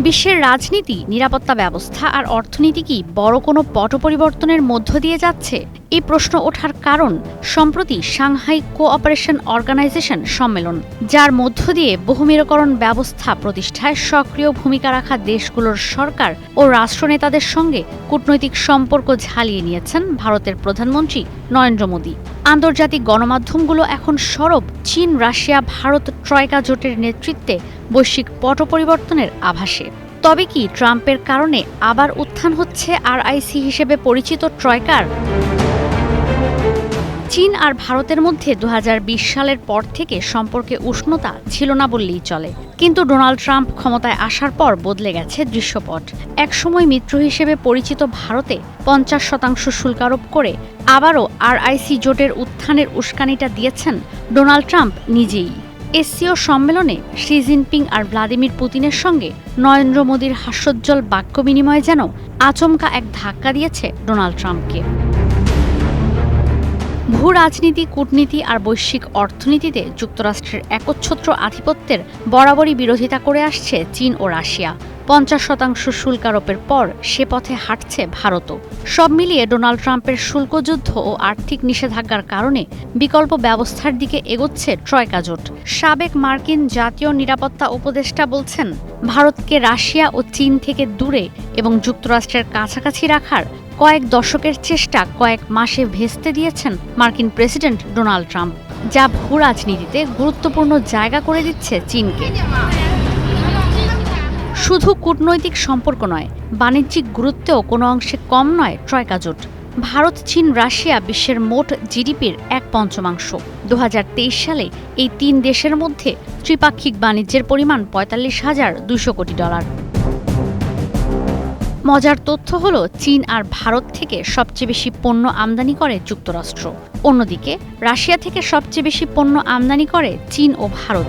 বিশ্বের রাজনীতি নিরাপত্তা ব্যবস্থা আর অর্থনীতি কি বড় কোনো পট পরিবর্তনের মধ্য দিয়ে যাচ্ছে? এই প্রশ্ন ওঠার কারণ সম্প্রতি সাংহাই কোঅপারেশন অর্গানাইজেশন সম্মেলন, যার মধ্য দিয়ে বহুমেরুকরণ ব্যবস্থা প্রতিষ্ঠায় সক্রিয় ভূমিকা রাখা দেশগুলোর সরকার ও রাষ্ট্রনেতাদের সঙ্গে কূটনৈতিক সম্পর্ক ঝালিয়ে নিয়েছেন ভারতের প্রধানমন্ত্রী নরেন্দ্র মোদী। আন্তর্জাতিক গণমাধ্যমগুলো এখন সরব, চীন, রাশিয়া, ভারত, ট্রয়কা জোটের নেতৃত্বে বৈশ্বিক পট পরিবর্তনের আভাসে। তবে কি ট্রাম্পের কারণে আবার উত্থান হচ্ছে আর আইসি হিসেবে পরিচিত ট্রয়কার? চীন আর ভারতের মধ্যে দু হাজার বিশ সালের পর থেকে সম্পর্কে উষ্ণতা ছিল না বললেই চলে। কিন্তু ডোনাল্ড ট্রাম্প ক্ষমতায় আসার পর বদলে গেছে দৃশ্যপট। একসময় মিত্র হিসেবে পরিচিত ভারতে পঞ্চাশ শতাংশ শুল্ক আরোপ করে আবারও আর আইসি জোটের উত্থানের উস্কানিটা দিয়েছেন ডোনাল্ড ট্রাম্প নিজেই। এসসিও সম্মেলনে শি জিনপিং আর ভ্লাদিমির পুতিনের সঙ্গে নরেন্দ্র মোদীর হাস্যোজ্জ্বল বাক্য বিনিময় যেন আচমকা এক ধাক্কা দিয়েছে ডোনাল্ড ট্রাম্পকে। ভূ রাজনীতি কূটনীতি আর বৈশ্বিক অর্থনীতিতে যুক্তরাষ্ট্রের একচ্ছত্র আধিপত্যের বরাবরই বিরোধিতা করে আসছে চীন ও রাশিয়া। পঞ্চাশ শতাংশ শুল্ক আরোপের পর সে পথে হাঁটছে ভারতও। সব মিলিয়ে ডোনাল্ড ট্রাম্পের শুল্কযুদ্ধ ও আর্থিক নিষেধাজ্ঞার কারণে বিকল্প ব্যবস্থার দিকে এগোচ্ছে ট্রয়কা জোট। সাবেক মার্কিন জাতীয় নিরাপত্তা উপদেষ্টা বলছেন, ভারতকে রাশিয়া ও চীন থেকে দূরে এবং যুক্তরাষ্ট্রের কাছাকাছি রাখার কয়েক দশকের চেষ্টা কয়েক মাসে ভেস্তে দিয়েছেন মার্কিন প্রেসিডেন্ট ডোনাল্ড ট্রাম্প, যা ভূ রাজনীতিতে গুরুত্বপূর্ণ জায়গা করে দিচ্ছে চীনকে। শুধু কূটনৈতিক সম্পর্ক নয়, বাণিজ্যিক গুরুত্বেও কোনো অংশে কম নয় ট্রয়কা জোট। ভারত, চীন, রাশিয়া বিশ্বের মোট জিডিপির এক পঞ্চমাংশ। দু হাজার তেইশ সালে এই তিন দেশের মধ্যে ত্রিপাক্ষিক বাণিজ্যের পরিমাণ পঁয়তাল্লিশ হাজার দুশো কোটি ডলার। মজার তথ্য হলো, চীন আর ভারত থেকে সবচেয়ে বেশি পণ্য আমদানি করে যুক্তরাষ্ট্র। অন্যদিকে, রাশিয়া থেকে সবচেয়ে বেশি পণ্য আমদানি করে চীন ও ভারত।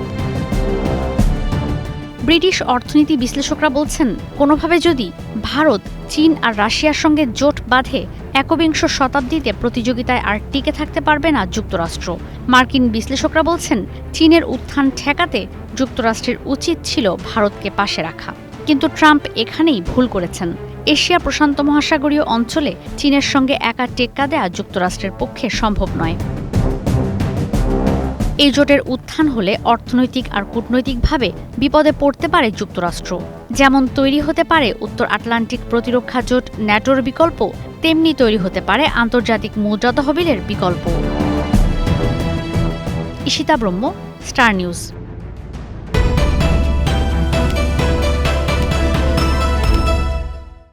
ব্রিটিশ অর্থনীতি বিশ্লেষকরা বলছেন, কোনোভাবে যদি ভারত চীন আর রাশিয়ার সঙ্গে জোট বাঁধে, একবিংশ শতাব্দীতে প্রতিযোগিতায় আর টিকে থাকতে পারবে না যুক্তরাষ্ট্র। মার্কিন বিশ্লেষকরা বলছেন, চীনের উত্থান ঠেকাতে যুক্তরাষ্ট্রের উচিত ছিল ভারতকে পাশে রাখা। কিন্তু ট্রাম্প এখানেই ভুল করেছেন। এশিয়া প্রশান্ত মহাসাগরীয় অঞ্চলে চীনের সঙ্গে একা টেক্কা দেয়া যুক্তরাষ্ট্রের পক্ষে সম্ভব নয়। এই জোটের উত্থান হলে অর্থনৈতিক আর কূটনৈতিকভাবে বিপদে পড়তে পারে যুক্তরাষ্ট্র। যেমন তৈরি হতে পারে উত্তর আটলান্টিক প্রতিরক্ষা জোট ন্যাটোর বিকল্প, তেমনি তৈরি হতে পারে আন্তর্জাতিক মুদ্রা তহবিলের বিকল্প। ইশিতা ব্রহ্ম, স্টার নিউজ।